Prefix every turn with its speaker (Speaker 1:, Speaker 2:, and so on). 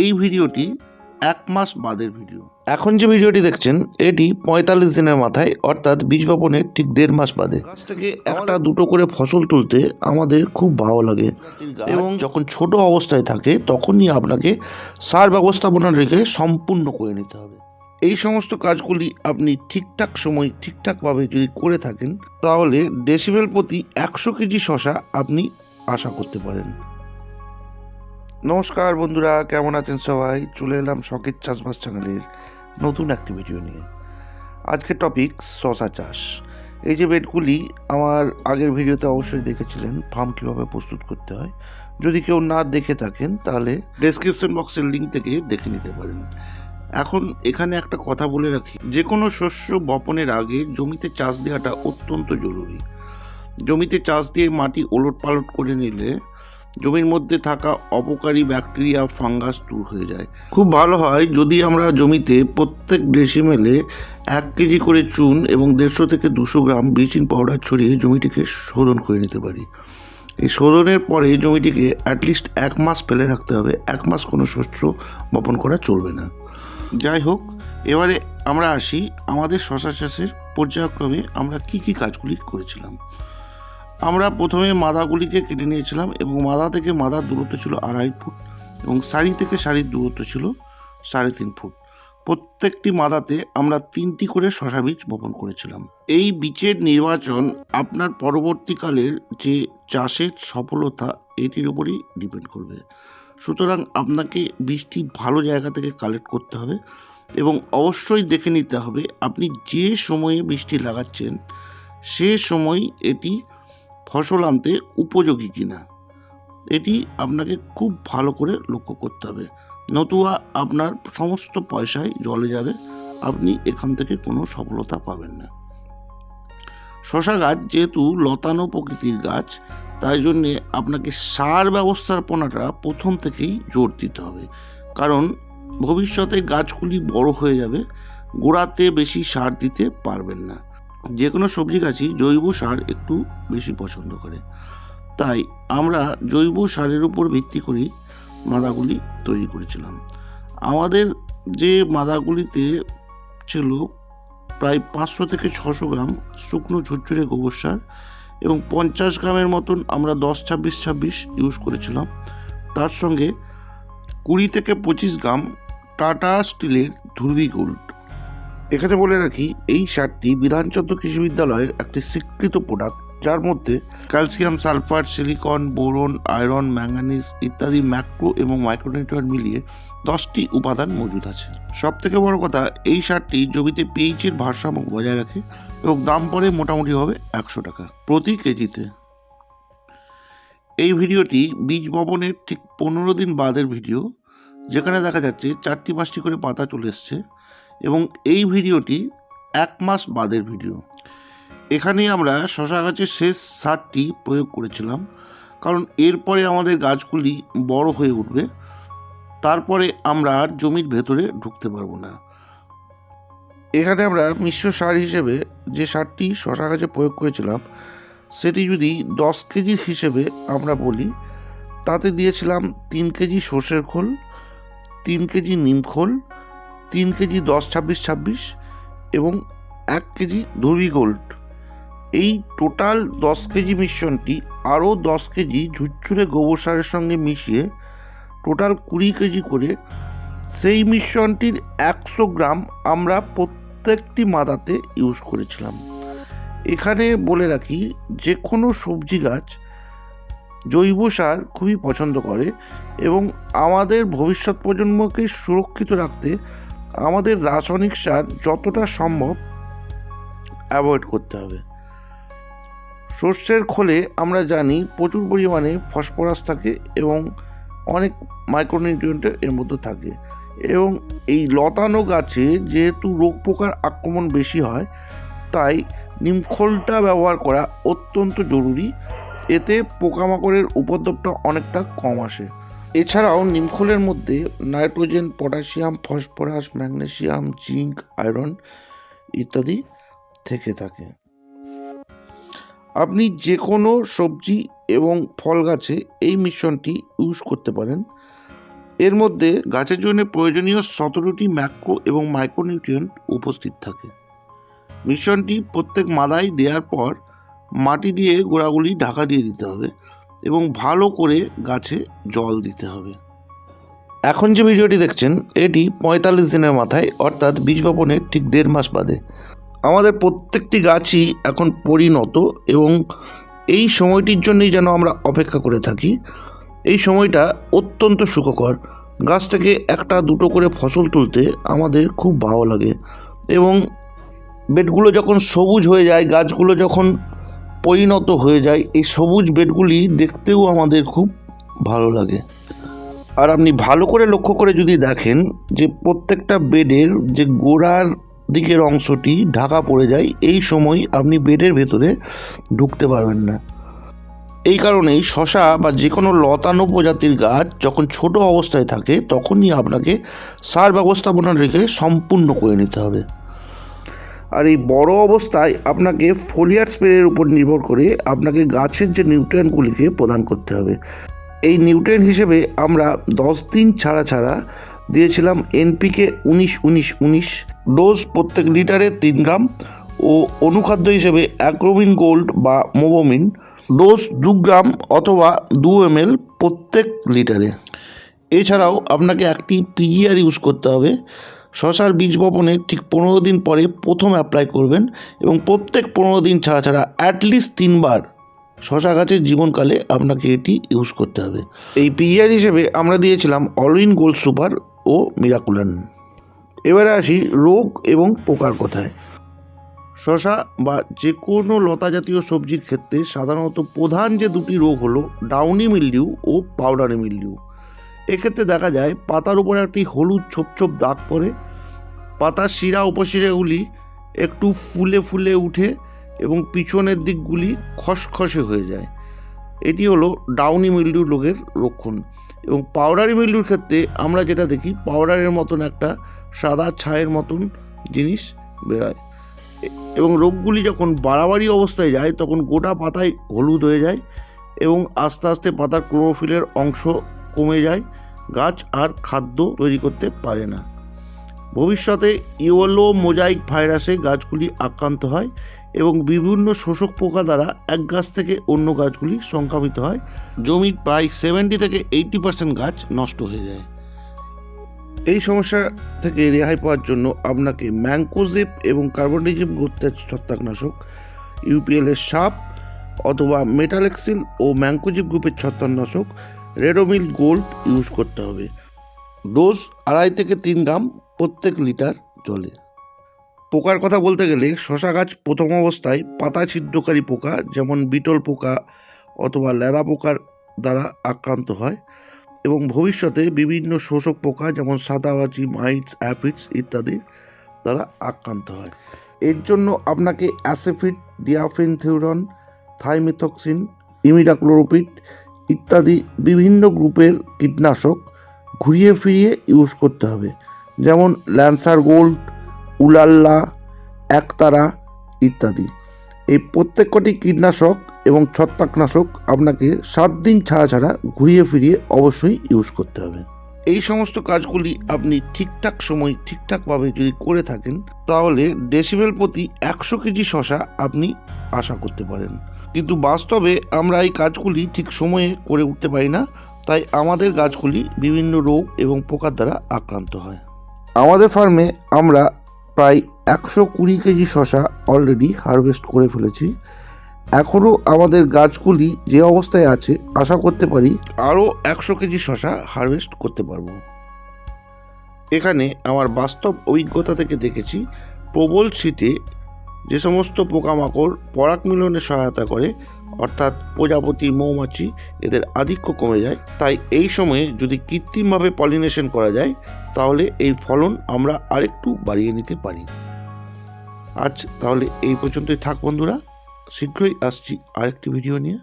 Speaker 1: এই ভিডিওটি এক মাস বাদের ভিডিও। এখন যে ভিডিওটি দেখছেন এটি পঁয়তাল্লিশ দিনের মাথায় অর্থাৎ বীজ বপনের ঠিক দেড় মাস বাদে। গাছ থেকে একটা দুটো করে ফসল তুলতে আমাদের খুব ভালো লাগে। এবং যখন ছোট অবস্থায় থাকে তখনই আপনাকে সার ব্যবস্থাপনা রেখে সম্পূর্ণ করে নিতে হবে। এই সমস্ত কাজগুলি আপনি ঠিকঠাক সময় ঠিকঠাকভাবে যদি করে থাকেন তাহলে ডেসিবেল প্রতি একশো কেজি শশা আপনি আশা করতে পারেন। নমস্কার বন্ধুরা, কেমন আছেন সবাই? চলে এলাম শখের চাষবাস চ্যানেলের নতুন একটি ভিডিও নিয়ে। আজকের টপিক শশা চাষ। এই যে বেডগুলি আমার আগের ভিডিওতে অবশ্যই দেখেছিলেন ফার্ম কীভাবে প্রস্তুত করতে হয়। যদি কেউ না দেখে থাকেন, তাহলে ডেসক্রিপশন বক্সের লিঙ্ক থেকে দেখে নিতে পারেন। এখন এখানে একটা কথা বলে রাখি, যে কোনো শস্য বপনের আগে জমিতে চাষ দেওয়াটা অত্যন্ত জরুরি। জমিতে চাষ দিয়ে মাটি ওলট পালট করে নিলে জমির মধ্যে থাকা অপকারী ব্যাকটেরিয়া, ফাঙ্গাস দূর হয়ে যায়। খুব ভালো হয় যদি আমরা জমিতে প্রত্যেক ডেসিমেলে এক কেজি করে চুন এবং দেড়শো থেকে দুশো গ্রাম ব্লিচিং পাউডার ছড়িয়ে জমিটিকে শোধন করে নিতে পারি। এই শোধনের পরে জমিটিকে অ্যাটলিস্ট এক মাস ফেলে রাখতে হবে। এক মাস কোনো শস্য বপন করা চলবে না। যাই হোক, এবারে আমরা আসি। আমাদের শশা চাষের পর্যায়ক্রমে আমরা কি কি কাজগুলি করেছিলাম? আমরা প্রথমে মাদাগুলিকে কেটে নিয়েছিলাম এবং মাদা থেকে মাদার দূরত্ব ছিল আড়াই ফুট এবং শাড়ি থেকে শাড়ির দূরত্ব ছিল সাড়ে তিন ফুট। প্রত্যেকটি মাদাতে আমরা তিনটি করে শশা বীজ বপন করেছিলাম। এই বীজের নির্বাচন আপনার পরবর্তীকালের যে চাষের সফলতা, এটির উপরই ডিপেন্ড করবে। সুতরাং আপনাকে বীজটি ভালো জায়গা থেকে কালেক্ট করতে হবে এবং অবশ্যই দেখে নিতে হবে, আপনি যে সময়ে বীজটি লাগাচ্ছেন, সে সময় এটি ফসল আনতে উপযোগী কিনা? এটি আপনাকে খুব ভালো করে লক্ষ্য করতে হবে। নতুবা আপনার সমস্ত পয়সায় জলে যাবে, আপনি এখান থেকে কোনো সফলতা পাবেন না। শশা গাছ যেহেতু লতানো প্রকৃতির গাছ, তাই জন্যে আপনাকে সার ব্যবস্থাপনাটা প্রথম থেকেই জোর দিতে হবে। কারণ ভবিষ্যতে গাছগুলি বড় হয়ে যাবে, গোড়াতে বেশি সার দিতে পারবেন না। যে কোনো সবজি গাছই জৈব সার একটু বেশি পছন্দ করে। তাই আমরা জৈব সারের উপর ভিত্তি করেই মাদাগুলি তৈরি করেছিলাম। আমাদের যে মাদাগুলিতে ছিল প্রায় পাঁচশো থেকে ছশো গ্রাম শুকনো ঝুরঝুরে গোবর সার এবং পঞ্চাশ গ্রামের মতন আমরা দশ ছাব্বিশ ছাব্বিশ ইউজ করেছিলাম। তার সঙ্গে কুড়ি থেকে পঁচিশ গ্রাম টাটা স্টিলের ধুরবি গোল্ড এখানে বলে রাখি, এই সারটি বিধানচন্দ্র কৃষি বিদ্যালয়ের একটি স্বীকৃত প্রোডাক্ট যার মধ্যে calcium sulphur silicon boron iron manganese ইত্যাদি ম্যাক্রো এবং মাইক্রোনিউট্রিয়েন্ট মিলিয়ে দশটি উপাদান মজুদ আছে। সব থেকে বড় কথা, এই সারটি জমিতে পিএইচের ভারসাম্য বজায় রাখে এবং দাম পড়ে মোটামুটি হবে একশো টাকা প্রতি কেজিতে। এই ভিডিওটি বীজ বপনের ঠিক পনেরো দিন বাদের ভিডিও, যেখানে দেখা যাচ্ছে চারটি পাঁচটি করে পাতা চলে এসছে। এবং এই ভিডিওটি এক মাস বাদের ভিডিও। এখানেই আমরা শশা গাছের শেষ সারটি প্রয়োগ করেছিলাম, কারণ এরপরে আমাদের গাছগুলি বড় হয়ে উঠবে, তারপরে আমরা আর জমির ভেতরে ঢুকতে পারব না। এখানে আমরা মিশ্র সার হিসেবে যে সারটি শশা গাছে প্রয়োগ করেছিলাম, সেটি যদি দশ কেজির হিসেবে আমরা বলি, তাতে দিয়েছিলাম তিন কেজি সর্ষের খোল, তিন কেজি নিম খোল তিন কেজি দশ ছাব্বিশ ছাব্বিশ এবং এক কেজি ধুবি গোল্ড। এই টোটাল দশ কেজি মিশ্রণটি আরও দশ কেজি ঝুরঝুরে গোবর সারের সঙ্গে মিশিয়ে টোটাল কুড়ি কেজি করে সেই মিশ্রণটির একশো গ্রাম আমরা প্রত্যেকটি মাদাতে ইউজ করেছিলাম। এখানে বলে রাখি যে কোনো সবজি গাছ জৈব সার খুবই পছন্দ করে এবং আমাদের ভবিষ্যৎ প্রজন্মকে সুরক্ষিত রাখতে আমাদের রাসায়নিক সার যতটা সম্ভব অ্যাভয়েড করতে হবে। সর্ষের খোলে আমরা জানি প্রচুর পরিমাণে ফসফরাস থাকে এবং অনেক মাইক্রোনিউট্রিয়েন্ট এর মধ্যে থাকে এবং এই লতানো গাছে যেহেতু রোগ পোকার আক্রমণ বেশি হয়, তাই নিমখোলটা ব্যবহার করা অত্যন্ত জরুরি। এতে পোকামাকড়ের উপদ্রবটা অনেকটা কম আসে। এছাড়াও নিমখোলের মধ্যে nitrogen, potassium, phosphorus, magnesium, zinc, iron ইত্যাদি থেকে থাকে। আপনি যে কোনো সবজি এবং ফল গাছে এই মিশ্রণটি ইউজ করতে পারেন। এর মধ্যে গাছের জন্য প্রয়োজনীয় সতেরোটি ম্যাক্রো এবং মাইক্রোনিউট্রিয়েন্ট উপস্থিত থাকে। মিশ্রণটি প্রত্যেক মাদায় দেওয়ার পর মাটি দিয়ে গোড়াগুলি ঢাকা দিয়ে দিতে হবে। এবং ভালো করে গাছে জল দিতে হবে। এখন যে ভিডিওটি দেখছেন, এটি পঁয়তাল্লিশ দিনের মাথায়, অর্থাৎ বীজ বপনের ঠিক দেড় মাস বাদে। আমাদের প্রত্যেকটি গাছই এখন পরিণত এবং এই সময়টির জন্যই যেন আমরা অপেক্ষা করে থাকি। এই সময়টা অত্যন্ত সুখকর। গাছ থেকে একটা দুটো করে ফসল তুলতে আমাদের খুব ভালো লাগে এবং বেডগুলো যখন সবুজ হয়ে যায়, গাছগুলো যখন পরিণত হয়ে যায়। এই সবুজ বেডগুলি দেখতেও আমাদের খুব ভালো লাগে। আর আপনি ভালো করে লক্ষ্য করে যদি দেখেন যে প্রত্যেকটা বেডের যে গোড়ার দিকের অংশটি ঢাকা পড়ে যায়, এই সময় আপনি বেডের ভেতরে ঢুকতে পারবেন না। এই কারণেই শশা বা যে কোনো লতানো প্রজাতির গাছ যখন ছোট অবস্থায় থাকে, তখনই আপনাকে সার ব্যবস্থাপনা রেখে সম্পূর্ণ করে নিতে হবে। আর এই বড় অবস্থায় আপনাকে ফোলিয়ার স্প্রের উপর নির্ভর করে আপনাকে গাছের যে নিউট্রিয়েন্টগুলিকে প্রদান করতে হবে। এই নিউট্রিয়েন্ট হিসেবে আমরা দশ দিন ছাড়া ছাড়া দিয়েছিলাম এনপিকে উনিশ উনিশ উনিশ, ডোজ প্রত্যেক লিটারে তিন গ্রাম ও অনুখাদ্য হিসেবে অ্যাক্রোমিন গোল্ড বা মোবোমিন ডোজ দু গ্রাম অথবা দু এম প্রত্যেক লিটারে। এছাড়াও আপনাকে একটি পিজিআর ইউজ করতে হবে শশার বীজ বপনের ঠিক পনেরো দিন পরে প্রথম অ্যাপ্লাই করবেন এবং প্রত্যেক পনেরো দিন ছাড়া ছাড়া অ্যাটলিস্ট তিনবার শশা গাছের জীবনকালে আপনাকে এটি ইউজ করতে হবে। এই পিজিআর হিসেবে আমরা দিয়েছিলাম অলউইন গোল্ড সুপার ও মিরাকুলান এবারে আসি রোগ এবং পোকার কথায়। শশা বা যে কোনো লতা জাতীয় সবজির ক্ষেত্রে সাধারণত প্রধান যে দুটি রোগ হলো ডাউনি মিলডিউ ও পাউডারি মিলডিউ এক্ষেত্রে দেখা যায়, পাতার উপরে একটি হলুদ ছোপ ছোপ দাগ পড়ে। পাতার শিরা উপশিরাগুলি একটু ফুলে ফুলে উঠে এবং পিছনের দিকগুলি খসখসে হয়ে যায়। এটি হলো ডাউনি মিলডিউ রোগের লক্ষণ। এবং পাউডারি মিল্ডুর ক্ষেত্রে আমরা যেটা দেখি, পাউডারের মতন একটা সাদা ছায়ের মতন জিনিস বেরোয়। এবং রোগগুলি যখন বাড়াবাড়ি অবস্থায় যায়, তখন গোটা পাতায় হলুদ হয়ে যায় এবং আস্তে আস্তে পাতার ক্লোরোফিলের অংশ কমে যায়, গাছ আর খাদ্য তৈরি করতে পারে না। ভবিষ্যতে ইওলো মোজাইক ভাইরাসে গাছগুলি আক্রান্ত হয় এবং বিভিন্ন শোষক পোকা দ্বারা এক গাছ থেকে অন্য গাছগুলি সংক্রামিত হয়। জমির প্রায় সেভেন্টি থেকে এইটি পার্সেন্ট গাছ নষ্ট হয়ে যায়। এই সমস্যা থেকে রেহাই পাওয়ার জন্য আপনাকে ম্যাঙ্কোজেপ এবং কার্বনিজম গোত্রের ছত্রাকনাশক ইউপিএলের সাপ অথবা মেটালেক্সিল ও ম্যাঙ্কোজিপ গ্রুপের ছত্রাকনাশক রেডোমিল গোল্ড ইউজ করতে হবে। ডোজ আড়াই থেকে তিন গ্রাম প্রত্যেক লিটার জলে। পোকার কথা বলতে গেলে শশা গাছ প্রথম অবস্থায় পাতা ছিদ্রকারী পোকা, যেমন বিটল পোকা অথবা লেদা পোকার দ্বারা আক্রান্ত হয় এবং ভবিষ্যতে বিভিন্ন শোষক পোকা যেমন সাদাবাজি, মাইটস অ্যাপিডস ইত্যাদি দ্বারা আক্রান্ত হয়। এর জন্য আপনাকে অ্যাসেফিড, ডিয়াফিনথিউরন, থাইমিথক্সিন ইমিডাক্লোরোপিড ইত্যাদি বিভিন্ন গ্রুপের কীটনাশক ঘুরিয়ে ফিরিয়ে ইউজ করতে হবে। যেমন ল্যান্সার গোল্ড উলাল্লা একতারা ইত্যাদি। এই প্রত্যেক কটি কীটনাশক এবং ছত্রাকনাশক আপনাকে সাত দিন ছাড়া ছাড়া ঘুরিয়ে ফিরিয়ে অবশ্যই ইউজ করতে হবে। এই সমস্ত কাজগুলি আপনি ঠিকঠাক সময় ঠিকঠাকভাবে যদি করে থাকেন, তাহলে ডেসিবেল প্রতি একশো কেজি শশা আপনি আশা করতে পারেন। কিন্তু বাস্তবে আমরা এই কাজগুলি ঠিক সময়ে করে উঠতে পারি না, তাই আমাদের গাছগুলি বিভিন্ন রোগ এবং পোকার দ্বারা আক্রান্ত হয়। আমাদের ফার্মে আমরা প্রায় একশো কুড়ি কেজি শশা অলরেডি হারভেস্ট করে ফেলেছি। এখনও আমাদের গাছগুলি যে অবস্থায় আছে, আশা করতে পারি আরও একশো কেজি শশা হারভেস্ট করতে পারব। এখানে আমার বাস্তব অভিজ্ঞতা থেকে দেখেছি, প্রবল শীতে যে সমস্ত পোকামাকড় পরাগ মিলনে সহায়তা করে, অর্থাৎ প্রজাপতি, মৌমাছি, এদের আধিক্য কমে যায়, তাই এই সময়ে যদি কৃত্রিমভাবে পলিনেশন করা যায়, তাহলে এই ফলন আমরা আরেকটু বাড়িয়ে নিতে পারি। আজ তাহলে এই পর্যন্তই থাক বন্ধুরা, শীঘ্রই আসছি আরেকটি ভিডিও নিয়ে।